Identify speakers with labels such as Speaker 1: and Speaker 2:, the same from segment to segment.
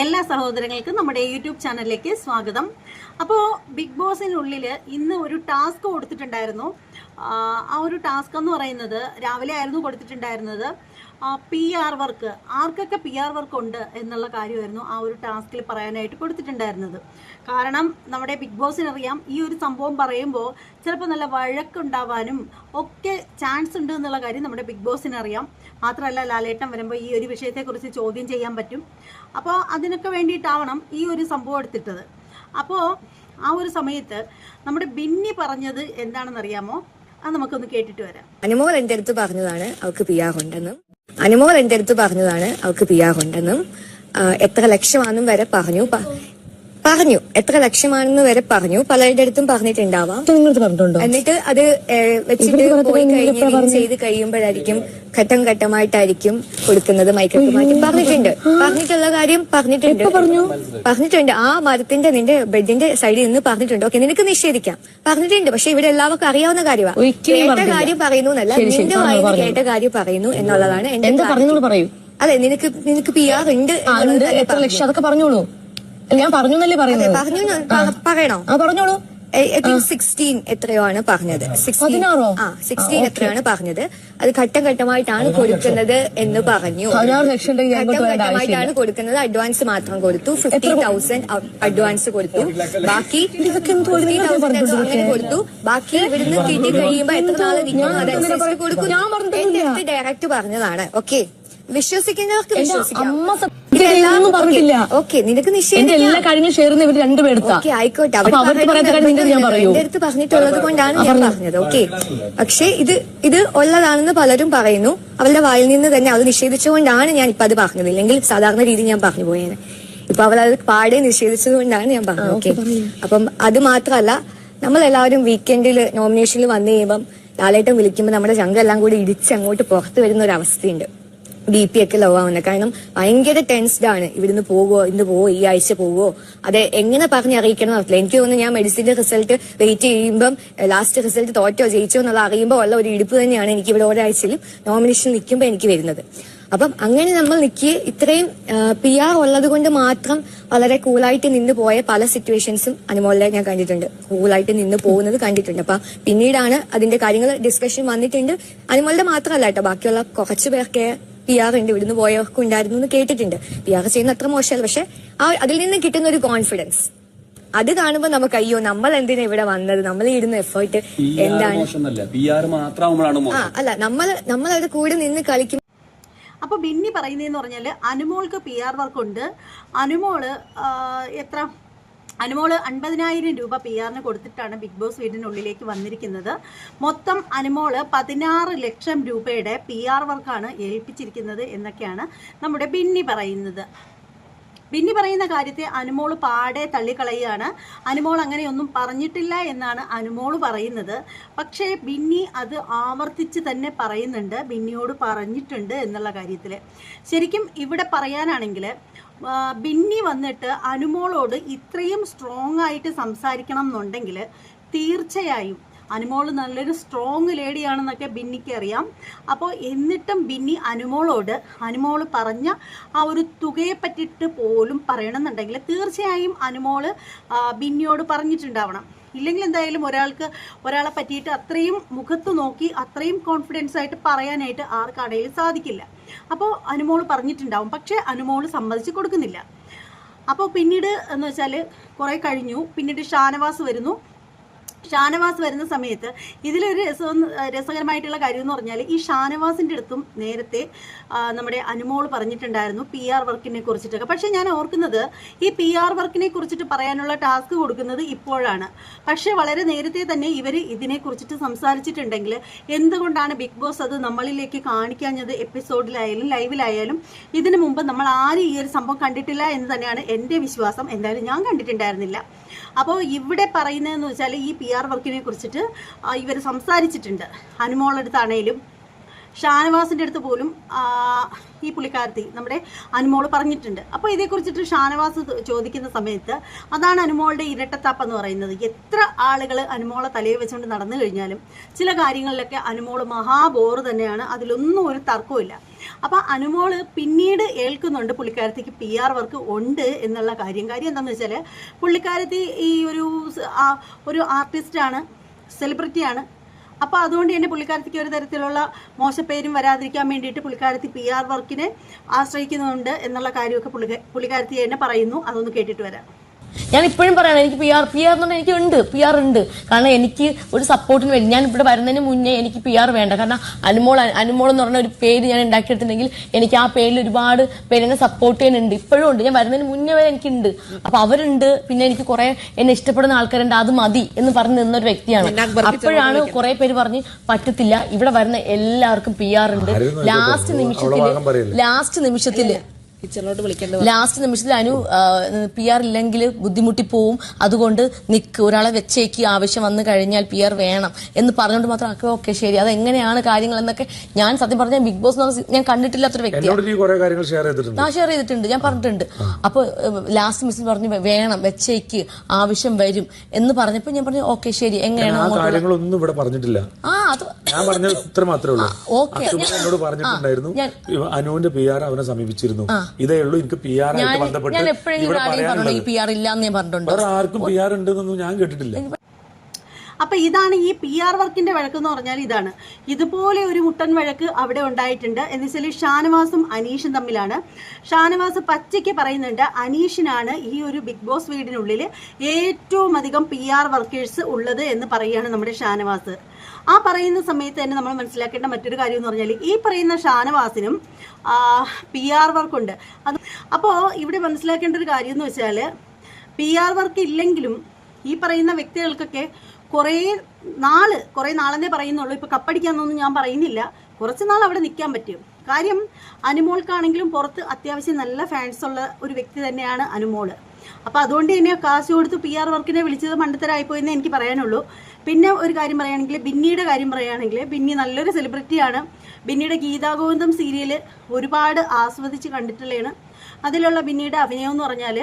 Speaker 1: എല്ലാ സഹോദരങ്ങൾക്കും നമ്മുടെ യൂട്യൂബ് ചാനലിലേക്ക് സ്വാഗതം. അപ്പോൾ ബിഗ് ബോസിനുള്ളിൽ ഇന്ന് ഒരു ടാസ്ക് കൊടുത്തിട്ടുണ്ടായിരുന്നു. ആ, ഒരു ടാസ്ക് എന്ന് പറയുന്നത് രാവിലെ ആയിരുന്നു കൊടുത്തിട്ടുണ്ടായിരുന്നത്. പി ആർ വർക്ക് ആർക്കൊക്കെ പി ആർ വർക്ക് ഉണ്ട് എന്നുള്ള കാര്യമായിരുന്നു ആ ഒരു ടാസ്കിൽ പറയാനായിട്ട് കൊടുത്തിട്ടുണ്ടായിരുന്നത്. കാരണം നമ്മുടെ ബിഗ് ബോസിനറിയാം ഈ ഒരു സംഭവം പറയുമ്പോൾ ചിലപ്പോൾ നല്ല വഴക്കുണ്ടാവാനും ഒക്കെ ചാൻസ് ഉണ്ട് എന്നുള്ള കാര്യം നമ്മുടെ ബിഗ് ബോസിനറിയാം മാത്രമല്ല ലാലേട്ടം വരുമ്പോൾ ഈ ഒരു വിഷയത്തെക്കുറിച്ച് ചോദ്യം ചെയ്യാൻ പറ്റും. അപ്പോൾ അതിനൊക്കെ വേണ്ടിയിട്ടാവണം ഈ ഒരു സംഭവം എടുത്തിട്ടത്. അപ്പോൾ ആ ഒരു സമയത്ത് നമ്മുടെ ബിന്നി പറഞ്ഞത് എന്താണെന്നറിയാമോ? അത് നമുക്കൊന്ന് കേട്ടിട്ട് വരാം.
Speaker 2: അനുമോൾ എന്റെ അടുത്ത് പറഞ്ഞതാണ് അവൾക്ക് പി ആർ ഉണ്ടെന്നും. അനുമോൾ എന്റെ അടുത്ത് പറഞ്ഞതാണ് അവൾക്ക് പി എത്ര ലക്ഷമാണെന്നും വരെ പറഞ്ഞു. പറഞ്ഞു. എത്ര ലക്ഷമാണെന്ന് വരെ പറഞ്ഞു. പലരുടെ അടുത്തും പറഞ്ഞിട്ടുണ്ടാവാം.
Speaker 3: പറഞ്ഞിട്ടുണ്ടോ?
Speaker 2: എന്നിട്ട് അത് വെച്ചിട്ട് പോയി കഴിഞ്ഞ് ചെയ്ത് കഴിയുമ്പോഴായിരിക്കും ഘട്ടം ഘട്ടമായിട്ടായിരിക്കും കൊടുക്കുന്നത് മാറ്റി. പറഞ്ഞിട്ടുണ്ട്. പറഞ്ഞിട്ടുള്ള കാര്യം പറഞ്ഞിട്ടുണ്ട്. പറഞ്ഞിട്ടുണ്ട്. ആ മരത്തിന്റെ നിന്റെ ബെഡിന്റെ സൈഡിൽ നിന്ന് പറഞ്ഞിട്ടുണ്ട്. ഓക്കെ നിനക്ക് നിഷേധിക്കാം. പറഞ്ഞിട്ടുണ്ട്. പക്ഷെ ഇവിടെ എല്ലാവർക്കും അറിയാവുന്ന കാര്യമാണ് കേട്ട കാര്യം പറയുന്നു എന്നല്ല നിന്റെ വായിന്ന് കേട്ട കാര്യം പറയുന്നു എന്നുള്ളതാണ് എന്റെ അതെ നിനക്ക് നിനക്ക് പി ആർ ഉണ്ട്
Speaker 3: എത്ര ലക്ഷം അതൊക്കെ പറഞ്ഞോളൂ. ഞാൻ പറഞ്ഞു എന്നല്ലേ പറയുന്നത്?
Speaker 2: പറഞ്ഞു പറയണോ?
Speaker 3: ആ പറഞ്ഞോളൂ.
Speaker 2: സിക്സ്റ്റീൻ എത്രയോ ആണ് പറഞ്ഞത്? 16
Speaker 3: പതിനാറോ?
Speaker 2: ആ സിക്സ്റ്റീൻ എത്രയാണ് പറഞ്ഞത്. അത് ഘട്ടം ഘട്ടമായിട്ടാണ് കൊടുക്കുന്നത് എന്ന് പറഞ്ഞു. ഘട്ടം ഘട്ടമായിട്ടാണ് കൊടുക്കുന്നത്. അഡ്വാൻസ് മാത്രം കൊടുത്തു. ഫിഫ്റ്റി തൗസൻഡ് അഡ്വാൻസ് കൊടുത്തു. ബാക്കി ഫിഫ്റ്റി തൗസൻഡ് അങ്ങനെ കൊടുത്തു. ബാക്കി ഇവിടുന്ന് കിട്ടി കഴിയുമ്പോ എത്ര നാളെ അതനുസരിച്ച് കൊടുക്കും
Speaker 3: ഞാൻ
Speaker 2: ഡയറക്റ്റ് പറഞ്ഞതാണ്. ഓക്കെ വിശ്വസിക്കുന്നവർക്ക് വിശ്വസിക്കാം.
Speaker 3: ഒന്നും പറഞ്ഞിട്ടില്ല.
Speaker 2: ഓക്കെ. നിനക്ക്
Speaker 3: എന്റെ എല്ലാ കാര്യങ്ങളും ഷെയർ ചെയ്യുന്ന ഇവർ രണ്ടുപേരെടുത്താ
Speaker 2: ഓക്കെ ആയിക്കോട്ടെ.
Speaker 3: അപ്പൊ അവർക്ക് പറയാത്ത കാര്യം നിന്റെ ഞാൻ പറയൂ.
Speaker 2: എന്റെ അടുത്ത് പറഞ്ഞിട്ടുള്ളത് കൊണ്ടാണ് ഞാൻ പറഞ്ഞത്. ഓക്കെ. പക്ഷേ ഇത് ഇത് ഉള്ളതാണെന്ന് പലരും പറയുന്നു. അവളുടെ വായിൽ നിന്ന് തന്നെ അത് നിഷേധിച്ചുകൊണ്ടാണ് ഞാൻ ഇപ്പൊ അത് പറഞ്ഞത്. ഇല്ലെങ്കിൽ സാധാരണ രീതി ഞാൻ പറഞ്ഞു പോയേനെ. ഇപ്പൊ അവൾ അത് പാടെ നിഷേധിച്ചത് കൊണ്ടാണ് ഞാൻ പറഞ്ഞത്. ഓക്കെ അപ്പം അത് മാത്രമല്ല നമ്മളെല്ലാവരും വീക്കെൻഡിൽ നോമിനേഷനിൽ വന്നു കഴിയുമ്പം ലാലേട്ടം വിളിക്കുമ്പോൾ നമ്മുടെ ചങ്കെല്ലാം കൂടി ഇടിച്ച് അങ്ങോട്ട് പുറത്ത് വരുന്ന ഒരു അവസ്ഥയുണ്ട്. ബി പി ഒക്കെ ലോ ആവുന്നത് കാരണം ഭയങ്കര ടെൻസ്ഡ് ആണ്. ഇവിടുന്ന് പോകുമോ ഇന്ന് പോവോ ഈ ആഴ്ച പോവോ. അത് എങ്ങനെ പറഞ്ഞ് അറിയിക്കണം അറിയില്ല എനിക്ക് തോന്നുന്നു ഞാൻ മെഡിസിന്റെ റിസൾട്ട് വെയിറ്റ് ചെയ്യുമ്പം ലാസ്റ്റ് റിസൾട്ട് തോറ്റോ ജയിച്ചോ എന്നുള്ള അറിയുമ്പോൾ ഉള്ള ഒരു ഇടിപ്പ് തന്നെയാണ് എനിക്ക് ഇവിടെ ഒരാഴ്ചയിലും നോമിനേഷൻ നിൽക്കുമ്പോൾ എനിക്ക് വരുന്നത്. അപ്പം അങ്ങനെ നമ്മൾ നിൽക്കി ഇത്രയും പി ആർ ഉള്ളത് കൊണ്ട് മാത്രം വളരെ കൂളായിട്ട് നിന്ന് പോയ പല സിറ്റുവേഷൻസും അനുമോളിലെ ഞാൻ കണ്ടിട്ടുണ്ട്. കൂളായിട്ട് നിന്ന് പോകുന്നത് കണ്ടിട്ടുണ്ട്. അപ്പൊ പിന്നീടാണ് അതിന്റെ കാര്യങ്ങൾ ഡിസ്കഷൻ വന്നിട്ടുണ്ട്. അനുമോളുടെ മാത്രമല്ല കേട്ടോ ബാക്കിയുള്ള കുറച്ച് പേർക്ക് പി ആർ ഉണ്ട് ഇവിടുന്ന് പോയവർക്ക് ഉണ്ടായിരുന്നു എന്ന് കേട്ടിട്ടുണ്ട്. പി ആർ ചെയ്യുന്ന അത്ര മോശമല്ല പക്ഷെ ആ അതിൽ നിന്ന് കിട്ടുന്ന ഒരു കോൺഫിഡൻസ് അത് കാണുമ്പോൾ നമുക്ക് അയ്യോ നമ്മൾ എന്തിനാ ഇവിടെ വന്നത്? നമ്മൾ ഇടുന്ന എഫേർട്ട് എന്താണ്? ആ അല്ല നമ്മൾ നമ്മൾ അവിടെ കൂടെ നിന്ന് കളിക്കും.
Speaker 1: അപ്പോൾ ബിന്നി പറയുന്നതെന്ന് പറഞ്ഞാൽ അനുമോൾക്ക് പി ആർ വർക്കുണ്ട് അനുമോൾ എത്ര? അനുമോൾ അൻപതിനായിരം രൂപ പി ആറിന് കൊടുത്തിട്ടാണ് ബിഗ് ബോസ് വീടിനുള്ളിലേക്ക് വന്നിരിക്കുന്നത്. മൊത്തം അനുമോൾ പതിനാറ് ലക്ഷം രൂപയുടെ പി ആർ വർക്കാണ് ഏൽപ്പിച്ചിരിക്കുന്നത് എന്നൊക്കെയാണ് നമ്മുടെ ബിന്നി പറയുന്നത്. ബിന്നി പറയുന്ന കാര്യത്തെ അനുമോൾ പാടെ തള്ളിക്കളയുകയാണ്. അനുമോൾ അങ്ങനെയൊന്നും പറഞ്ഞിട്ടില്ല എന്നാണ് അനുമോൾ പറയുന്നത്. പക്ഷേ ബിന്നി അത് ആവർത്തിച്ച് തന്നെ പറയുന്നുണ്ട്. ബിന്നിയോട് പറഞ്ഞിട്ടുണ്ട് എന്നുള്ള കാര്യത്തിൽ ശരിക്കും ഇവിടെ പറയാനാണെങ്കിൽ ബിന്നി വന്നിട്ട് അനുമോളോട് ഇത്രയും സ്ട്രോങ് ആയിട്ട് സംസാരിക്കണം എന്നുണ്ടെങ്കിൽ തീർച്ചയായും അനുമോൾ നല്ലൊരു സ്ട്രോങ് ലേഡിയാണെന്നൊക്കെ ബിന്നിക്ക് അറിയാം. അപ്പോൾ എന്നിട്ടും ബിന്നി അനുമോളോട് അനുമോൾ പറഞ്ഞ ആ ഒരു തുകയെ പറ്റിയിട്ട് പോലും പറയണമെന്നുണ്ടെങ്കിൽ തീർച്ചയായും അനുമോൾ ബിന്നിയോട് പറഞ്ഞിട്ടുണ്ടാവണം. ഇല്ലെങ്കിൽ എന്തായാലും ഒരാൾക്ക് ഒരാളെ പറ്റിയിട്ട് അത്രയും മുഖത്ത് നോക്കി അത്രയും കോൺഫിഡൻസ് ആയിട്ട് പറയാനായിട്ട് ആർക്കാണെങ്കിലും സാധിക്കില്ല. അപ്പോൾ അനുമോൾ പറഞ്ഞിട്ടുണ്ടാവും. പക്ഷേ അനുമോൾ സമ്മതിച്ച് കൊടുക്കുന്നില്ല. അപ്പോൾ പിന്നീട് എന്ന് വെച്ചാൽ കുറേ കഴിഞ്ഞു. പിന്നീട് ഷാനവാസ് വരുന്നു. ഷാനവാസ് വരുന്ന സമയത്ത് ഇതിലൊരു രസം രസകരമായിട്ടുള്ള കാര്യം എന്ന് പറഞ്ഞാൽ ഈ ഷാനവാസിന്റെ അടുത്തും നേരത്തെ നമ്മുടെ അനുമോൾ പറഞ്ഞിട്ടുണ്ടായിരുന്നു പി ആർ വർക്കിനെ കുറിച്ചിട്ടൊക്കെ. പക്ഷെ ഞാൻ ഓർക്കുന്നത് ഈ പി ആർ വർക്കിനെ കുറിച്ചിട്ട് പറയാനുള്ള ടാസ്ക് കൊടുക്കുന്നത് ഇപ്പോഴാണ്. പക്ഷെ വളരെ നേരത്തെ തന്നെ ഇവർ ഇതിനെക്കുറിച്ചിട്ട് സംസാരിച്ചിട്ടുണ്ടെങ്കിൽ എന്തുകൊണ്ടാണ് ബിഗ് ബോസ് അത് നമ്മളിലേക്ക് കാണിക്കാഞ്ഞത് എപ്പിസോഡിലായാലും ലൈവിലായാലും? ഇതിനു മുമ്പ് നമ്മൾ ആരും ഈ ഒരു സംഭവം കണ്ടിട്ടില്ല എന്ന് തന്നെയാണ് എന്റെ വിശ്വാസം. എന്തായാലും ഞാൻ കണ്ടിട്ടുണ്ടായിരുന്നില്ല. അപ്പോൾ ഇവിടെ പറയുന്നതെന്ന് വെച്ചാൽ ഈ പി ആർ വർക്കിനെ കുറിച്ചിട്ട് ഇവർ സംസാരിച്ചിട്ടുണ്ട്. അനുമോളടുത്താണേലും ഷാനവാസിന്റെ അടുത്ത് പോലും ഈ പുള്ളിക്കാരത്തി നമ്മുടെ അനുമോൾ പറഞ്ഞിട്ടുണ്ട്. അപ്പോൾ ഇതേക്കുറിച്ചിട്ട് ഷാനവാസ് ചോദിക്കുന്ന സമയത്ത് അതാണ് അനുമോളുടെ ഇരട്ടത്താപ്പ് എന്ന് പറയുന്നത്. എത്ര ആളുകൾ അനുമോളെ തലയിൽ വെച്ചുകൊണ്ട് നടന്നു കഴിഞ്ഞാലും ചില കാര്യങ്ങളിലൊക്കെ അനുമോൾ മഹാബോറ് തന്നെയാണ്. അതിലൊന്നും ഒരു തർക്കമില്ല അപ്പോൾ അനുമോൾ പിന്നീട് ഏൽക്കുന്നുണ്ട് പുള്ളിക്കാരത്തിക്ക് പി ആർ വർക്ക് ഉണ്ട് എന്നുള്ള കാര്യം. കാര്യം എന്താണെന്ന് വെച്ചാൽ പുള്ളിക്കാരത്തി ഈ ഒരു ഒരു ആർട്ടിസ്റ്റാണ് സെലിബ്രിറ്റിയാണ് അപ്പോൾ അതുകൊണ്ട് തന്നെ പുള്ളിക്കാരത്തിക്ക് ഒരു തരത്തിലുള്ള മോശപ്പേരും വരാതിരിക്കാൻ വേണ്ടിയിട്ട് പുള്ളിക്കാരത്തി പി ആർ വർക്കിനെ ആശ്രയിക്കുന്നുണ്ട് എന്നുള്ള കാര്യമൊക്കെ പുള്ളി പുള്ളിക്കാരത്തി തന്നെ പറയുന്നു. അതൊന്ന് കേട്ടിട്ട് വരാം.
Speaker 3: ഞാൻ ഇപ്പോഴും പറയണം എനിക്ക് പി ആർ പി ആർ എന്ന് പറഞ്ഞാൽ എനിക്ക് ഉണ്ട് പി ആർ ഉണ്ട്. കാരണം എനിക്ക് ഒരു സപ്പോർട്ടിന് വേണ്ടി ഞാൻ ഇവിടെ വരുന്നതിന് മുന്നേ എനിക്ക് പി ആർ വേണ്ട. കാരണം അനുമോൾ അനുമോൾ എന്ന് പറഞ്ഞ ഒരു പേര് ഞാൻ ഉണ്ടാക്കിയെടുത്തിട്ടുണ്ടെങ്കിൽ എനിക്ക് ആ പേരിൽ ഒരുപാട് പേര് എന്നെ സപ്പോർട്ട് ചെയ്യുന്നുണ്ട്. ഇപ്പോഴും ഉണ്ട്. ഞാൻ വരുന്നതിന് മുന്നേ വരെ എനിക്കുണ്ട്. അപ്പൊ അവരുണ്ട്. പിന്നെ എനിക്ക് കുറെ എന്നെ ഇഷ്ടപ്പെടുന്ന ആൾക്കാരുണ്ട്. അത് മതി എന്ന് പറഞ്ഞ് നിന്ന ഒരു വ്യക്തിയാണ്. അപ്പോഴാണ് കുറെ പേര് പറഞ്ഞ് പറ്റത്തില്ല. ഇവിടെ വരുന്ന എല്ലാവർക്കും പി ആർ ഉണ്ട്. ലാസ്റ്റ്
Speaker 4: നിമിഷത്തിൽ ലാസ്റ്റ് ഭാഗം
Speaker 3: നിമിഷത്തിൽ
Speaker 4: വിളിക്കേണ്ടത്
Speaker 3: ലാസ്റ്റ് നിമിഷത്തിൽ അനു പി ആർ ഇല്ലെങ്കിൽ ബുദ്ധിമുട്ടി പോവും. അതുകൊണ്ട് നിക്ക് ഒരാളെ വെച്ചേക്ക് ആവശ്യം വന്നു കഴിഞ്ഞാൽ പി ആർ വേണം എന്ന് പറഞ്ഞുകൊണ്ട് മാത്രം ആക്കുക. ഓക്കെ ശരി. അത് എങ്ങനെയാണ് കാര്യങ്ങൾ എന്നൊക്കെ ഞാൻ സത്യം പറഞ്ഞാൽ ബിഗ് ബോസ് എന്ന് ഞാൻ കണ്ടിട്ടില്ലാത്തൊരു വ്യക്തിയാണ്.
Speaker 4: ഷെയർ ചെയ്തിട്ടുണ്ട്.
Speaker 3: ഞാൻ ഷെയർ ചെയ്തിട്ടുണ്ട്. ഞാൻ പറഞ്ഞിട്ടുണ്ട്. അപ്പൊ ലാസ്റ്റ് മിസ്സിൽ പറഞ്ഞു വേണം വെച്ചേക്ക് ആവശ്യം വരും എന്ന് പറഞ്ഞപ്പോ ഞാൻ പറഞ്ഞു ഓക്കെ ശരി. എങ്ങനെയാണ്
Speaker 4: ആ കാര്യങ്ങളൊന്നും ഇവിടെ പറഞ്ഞിട്ടില്ല.
Speaker 3: ആ അത്
Speaker 4: ഞാൻ പറഞ്ഞ ഇത്ര മാത്രമേ ഉള്ളൂ. എന്നോട് പറഞ്ഞിട്ടുണ്ടായിരുന്നു. അനുവിന്റെ പി ആർ അവനെ സമീപിച്ചിരുന്നു. ഇതേ ഉള്ളൂ എനിക്ക് പി ആർ ആയിട്ട് ബന്ധപ്പെട്ട് ഇവിടെ പറയാനുള്ളത്. ആർക്കും പി ആർ ഉണ്ടെന്നൊന്നും ഞാൻ കേട്ടിട്ടില്ല.
Speaker 1: അപ്പൊ ഇതാണ് ഈ പി ആർ വർക്കിന്റെ വഴക്ക് എന്ന് പറഞ്ഞാൽ ഇതാണ്. ഇതുപോലെ ഒരു മുട്ടൻ വഴക്ക് അവിടെ ഉണ്ടായിട്ടുണ്ട്. എന്ന് വെച്ചാൽ ഷാനവാസും അനീഷും തമ്മിലാണ്. ഷാനവാസ് പച്ചയ്ക്ക് പറയുന്നുണ്ട് അനീഷിനാണ് ഈ ഒരു ബിഗ് ബോസ് വീടിനുള്ളിൽ ഏറ്റവും അധികം പി ആർ വർക്കേഴ്സ് ഉള്ളത് എന്ന് പറയുകയാണ് നമ്മുടെ ഷാനവാസ്. ആ പറയുന്ന സമയത്ത് തന്നെ നമ്മൾ മനസ്സിലാക്കേണ്ട മറ്റൊരു കാര്യം എന്ന് പറഞ്ഞാൽ ഈ പറയുന്ന ഷാനവാസിനും പി ആർ വർക്കുണ്ട് അത് അപ്പോൾ ഇവിടെ മനസ്സിലാക്കേണ്ട ഒരു കാര്യം എന്ന് വെച്ചാൽ പി ആർ വർക്ക് ഇല്ലെങ്കിലും ഈ പറയുന്ന വ്യക്തികൾക്കൊക്കെ കുറേ നാൾ കുറേ നാളെന്നേ പറയുന്നുള്ളൂ. ഇപ്പോൾ കപ്പടിക്കാന്നൊന്നും ഞാൻ പറയുന്നില്ല. കുറച്ച് നാൾ അവിടെ നിൽക്കാൻ പറ്റും. കാര്യം അനുമോൾക്കാണെങ്കിലും പുറത്ത് അത്യാവശ്യം നല്ല ഫാൻസ് ഉള്ള ഒരു വ്യക്തി തന്നെയാണ് അനുമോൾ. അപ്പൊ അതുകൊണ്ട് തന്നെ കാശ് കൊടുത്ത് പി ആർ വർക്കിനെ വിളിച്ചത് മണ്ടത്തരായിപ്പോയെന്ന് എനിക്ക് പറയാനുള്ളൂ. പിന്നെ ഒരു കാര്യം പറയുകയാണെങ്കിൽ ബിന്നിയുടെ കാര്യം പറയുകയാണെങ്കിൽ ബിന്നി നല്ലൊരു സെലിബ്രിറ്റിയാണ് ബിന്നിയുടെ ഗീതാഗോവിന്ദം സീരിയൽ ഒരുപാട് ആസ്വദിച്ച് കണ്ടിട്ടുള്ളതാണ്. അതിലുള്ള ബിന്നിയുടെ അഭിനയം എന്ന് പറഞ്ഞാൽ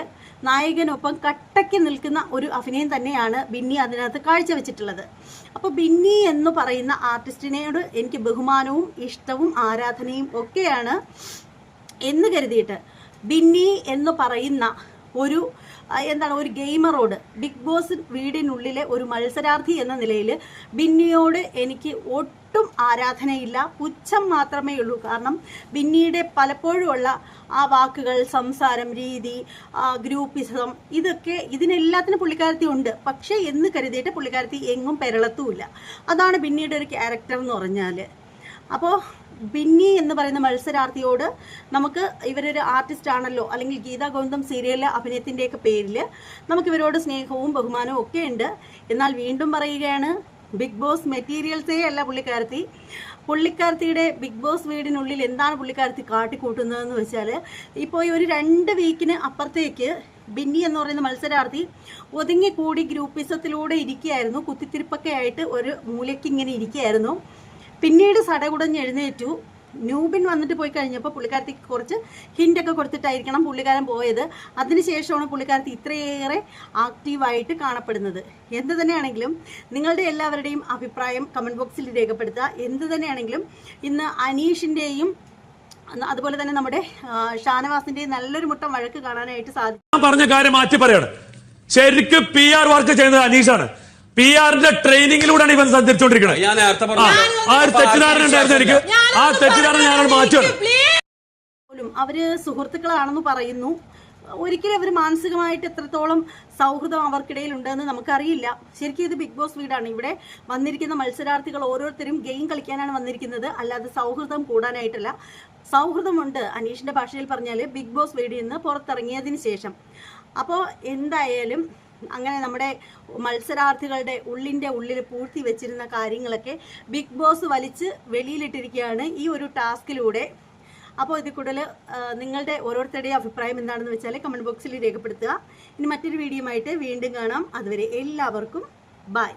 Speaker 1: നായകനൊപ്പം കട്ടയ്ക്ക് നിൽക്കുന്ന ഒരു അഭിനയം തന്നെയാണ് ബിന്നി അതിനകത്ത് കാഴ്ചവെച്ചിട്ടുള്ളത്. അപ്പോൾ ബിന്നി എന്ന് പറയുന്ന ആർട്ടിസ്റ്റിനോട് എനിക്ക് ബഹുമാനവും ഇഷ്ടവും ആരാധനയും ഒക്കെയാണ് എന്ന് കരുതിയിട്ട് ബിന്നി എന്ന് പറയുന്ന ഒരു എന്താണ് ഒരു ഗെയിമറോട് ബിഗ് ബോസ് വീടിനുള്ളിലെ ഒരു മത്സരാർത്ഥി എന്ന നിലയിൽ ബിന്നിയോട് എനിക്ക് ഒട്ടും ആരാധനയില്ല. പുച്ഛം മാത്രമേ ഉള്ളൂ. കാരണം ബിന്നിയുടെ പലപ്പോഴുമുള്ള ആ വാക്കുകൾ സംസാരം രീതി ഗ്രൂപ്പിസം ഇതൊക്കെ ഇതിനെല്ലാത്തിനും പുള്ളിക്കാരത്തി ഉണ്ട്. പക്ഷേ എന്ന് കരുതിയിട്ട് പുള്ളിക്കാരത്തി എങ്ങും പെരളത്തുമില്ല. അതാണ് ബിന്നിയുടെ ഒരു ക്യാരക്ടർ എന്ന് പറഞ്ഞാൽ അപ്പോൾ ബിന്നി എന്ന് പറയുന്ന മത്സരാർത്ഥിയോട് നമുക്ക് ഇവരൊരു ആർട്ടിസ്റ്റ് ആണല്ലോ അല്ലെങ്കിൽ ഗീതാ ഗോവിന്ദം സീരിയലിലെ അഭിനയത്തിന്റെയൊക്കെ പേരിൽ നമുക്ക് ഇവരോട് സ്നേഹവും ബഹുമാനവും ഒക്കെ ഉണ്ട്. എന്നാൽ വീണ്ടും പറയുകയാണ് ബിഗ് ബോസ് മെറ്റീരിയൽസേ അല്ല പുള്ളിക്കാരത്തി. പുള്ളിക്കാരത്തിയുടെ ബിഗ് ബോസ് വീടിനുള്ളിൽ എന്താണ് പുള്ളിക്കാരത്തി കാട്ടിക്കൂട്ടുന്നതെന്ന് വെച്ചാൽ ഇപ്പോൾ ഈ ഒരു രണ്ട് വീക്കിന് അപ്പുറത്തേക്ക് ബിന്നി എന്ന് പറയുന്ന മത്സരാർത്ഥി ഒതുങ്ങിക്കൂടി ഗ്രൂപ്പിസത്തിലൂടെ ഇരിക്കുകയായിരുന്നു. കുത്തിത്തിരിപ്പൊക്കെ ആയിട്ട് ഒരു മൂലയ്ക്ക് ഇങ്ങനെ ഇരിക്കുകയായിരുന്നു. പിന്നീട് സടകുടഞ്ഞ് എഴുന്നേറ്റു. ന്യൂബിൻ വന്നിട്ട് പോയി കഴിഞ്ഞപ്പോൾ പുള്ളിക്കാരത്തിക്ക് കുറച്ച് ഹിന്റൊക്കെ കൊടുത്തിട്ടായിരിക്കണം പുള്ളിക്കാരൻ പോയത്. അതിനുശേഷമാണ് പുള്ളിക്കാരത്തി ഇത്രയേറെ ആക്റ്റീവായിട്ട് കാണപ്പെടുന്നത്. എന്ത് തന്നെയാണെങ്കിലും നിങ്ങളുടെ എല്ലാവരുടെയും അഭിപ്രായം കമന്റ് ബോക്സിൽ രേഖപ്പെടുത്തുക. എന്ത് തന്നെയാണെങ്കിലും ഇന്ന് അനീഷിന്റെയും അതുപോലെ തന്നെ നമ്മുടെ ഷാനവാസിന്റെയും നല്ലൊരു മുട്ടം വഴക്ക് കാണാനായിട്ട് സാധിക്കും.
Speaker 5: പറഞ്ഞ കാര്യം മാറ്റി പറയാണ്. ശരിക്കും പി ആർ വർക്ക് ചെയ്യുന്നത് അനീഷാണ്. പി ആറിന്റെ ട്രെയിനിങ്ങിലൂടെയാണ് ഇവൻ സഞ്ചരിച്ചുകൊണ്ടിരിക്കുന്നത്
Speaker 6: നേരത്തെ
Speaker 5: ആ, ആ ഒരു തെറ്റിദ്ധാരണ ഉണ്ടായിരുന്നു എനിക്ക്. ആ തെറ്റിദ്ധാരണ ഞാനത് മാറ്റുകയാണ്
Speaker 1: പോലും അവർ സുഹൃത്തുക്കളാണെന്ന് പറയുന്നു. ഒരിക്കലും അവർ മാനസികമായിട്ട് എത്രത്തോളം സൗഹൃദം അവർക്കിടയിൽ ഉണ്ടെന്ന് നമുക്കറിയില്ല. ശരിക്കും ഇത് ബിഗ് ബോസ് വീടാണ്. ഇവിടെ വന്നിരിക്കുന്ന മത്സരാർത്ഥികൾ ഓരോരുത്തരും ഗെയിം കളിക്കാനാണ് വന്നിരിക്കുന്നത്. അല്ലാതെ സൗഹൃദം കൂടാനായിട്ടല്ല. സൗഹൃദമുണ്ട് അനീഷിന്റെ ഭാഷയിൽ പറഞ്ഞാൽ ബിഗ് ബോസ് വീടിൽ നിന്ന് പുറത്തിറങ്ങിയതിന് ശേഷം. അപ്പോൾ എന്തായാലും അങ്ങനെ നമ്മുടെ മത്സരാർത്ഥികളുടെ ഉള്ളിന്റെ ഉള്ളിൽ പൂഴ്ത്തി വെച്ചിരുന്ന കാര്യങ്ങളൊക്കെ ബിഗ് ബോസ് വലിച്ച് വെളിയിലിട്ടിരിക്കുകയാണ് ഈ ഒരു ടാസ്കിലൂടെ. അപ്പോൾ ഇതിൽ കൂടുതൽ നിങ്ങളുടെ ഓരോരുത്തരുടെയും അഭിപ്രായം എന്താണെന്ന് വെച്ചാൽ കമന്റ് ബോക്സിൽ രേഖപ്പെടുത്തുക. ഇനി മറ്റൊരു വീഡിയോ വീണ്ടും കാണാം. അതുവരെ എല്ലാവർക്കും ബൈ